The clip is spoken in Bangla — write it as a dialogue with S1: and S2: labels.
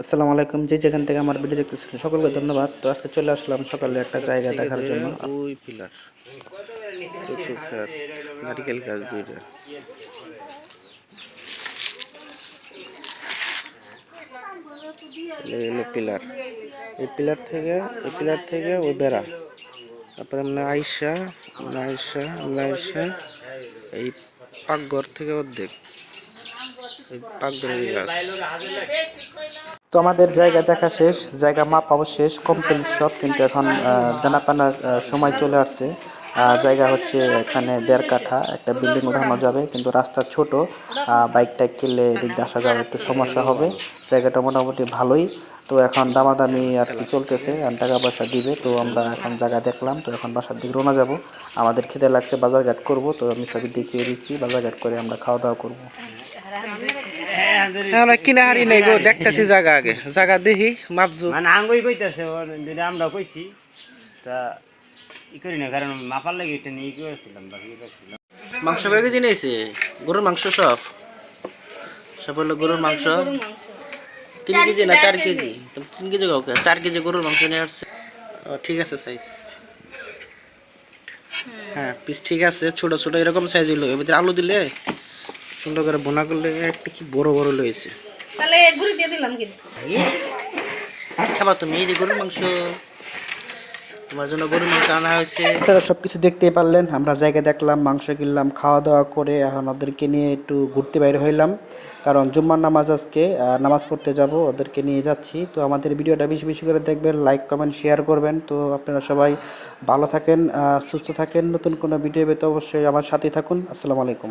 S1: আসসালামু আলাইকুম। যে যেখান থেকে আমার ভিডিও দেখতেছিলেন সকলকে ধন্যবাদ। তো আজকে চলে আসলাম সকালে একটা জায়গা দেখার জন্য।
S2: ওই পিলার। নারিকেল গাছ দুইটা। পিলার। এই পিলার থেকে, এই পিলার থেকে ওই বেড়া। তারপরে মানে আইসা মানে আইসা মানে আইসা, এই পাকঘর থেকে অর্ধেক এই পাকঘরের এই গাছ
S1: তো আমাদের জায়গা দেখা শেষ, জায়গা মাপ মাপাও শেষ কমপ্লিট সব, কিন্তু এখন দানা পানার সময় চলে আসছে। জায়গা হচ্ছে এখানে দেড় কাঠা একটা বিল্ডিং উঠানো যাবে, কিন্তু রাস্তা ছোট। বাইক টাইক কিনলে এদিক দিয়ে আসা যাওয়া একটু সমস্যা হবে। জায়গাটা মোটামুটি ভালোই। তো এখন দামাদামি আর কি চলতেছে টাকা পয়সা দিবে, তো আমরা এখন জায়গা দেখলাম, তো এখন বাসার দিকে রওনা যাব। আমাদের খেতে লাগছে, বাজারঘাট করব, তো আমি সবই দেখিয়ে দিচ্ছি, বাজারঘাট করে আমরা খাওয়া দাওয়া করব।
S2: আমরা কিনা হারি নাই গো দেখতেছি জায়গা আগে। জায়গা দেখি মাপজু
S3: মানে আঙ্গুই কইতেছে আমরা কইছি। তা ই করি না কারণ মাপার লাগে এটা নিয়ে করেছিলাম বাকি করছিলাম?
S2: মাংস কয় কেজি নিয়েছে? গরুর মাংস সব? সব হলো গরুর মাংস? তিন কেজি না চার কেজি। তিন কেজি কাউকে? চার কেজি গরুর মাংস নিয়ে আসছে। ও ঠিক আছে সাইজ হ্যাঁ পিস ঠিক আছে ছোট ছোট এরকম সাইজ হলো ভিতরে আলু দিলে? সুন্দর করে বোনা করলে একটা কি বড় বড় লয়েছে
S4: তাহলে ঘুরে দিয়ে দিলাম কিন্তু।
S2: খাবার তুমি এই যে গরুর মাংস। তোমার জন্য গরুর মাংস আনা হয়েছে।
S1: আপনারা সব কিছু দেখতেই পারলেন আমরা জায়গা দেখলাম মাংস কিনলাম খাওয়া দাওয়া করে এখন ওদেরকে নিয়ে একটু ঘুরতে বাইরে হইলাম। কারণ জুম্মার নামাজ আজকে নামাজ পড়তে যাব ওদেরকে নিয়ে যাচ্ছি। তো আমাদের ভিডিওটা বেশি বেশি করে দেখবেন লাইক কমেন্ট শেয়ার করবেন। তো আপনারা সবাই ভালো থাকেন সুস্থ থাকেন। নতুন কোনো ভিডিও পেতে অবশ্যই আমার সাথেই থাকুন। আসসালামু আলাইকুম।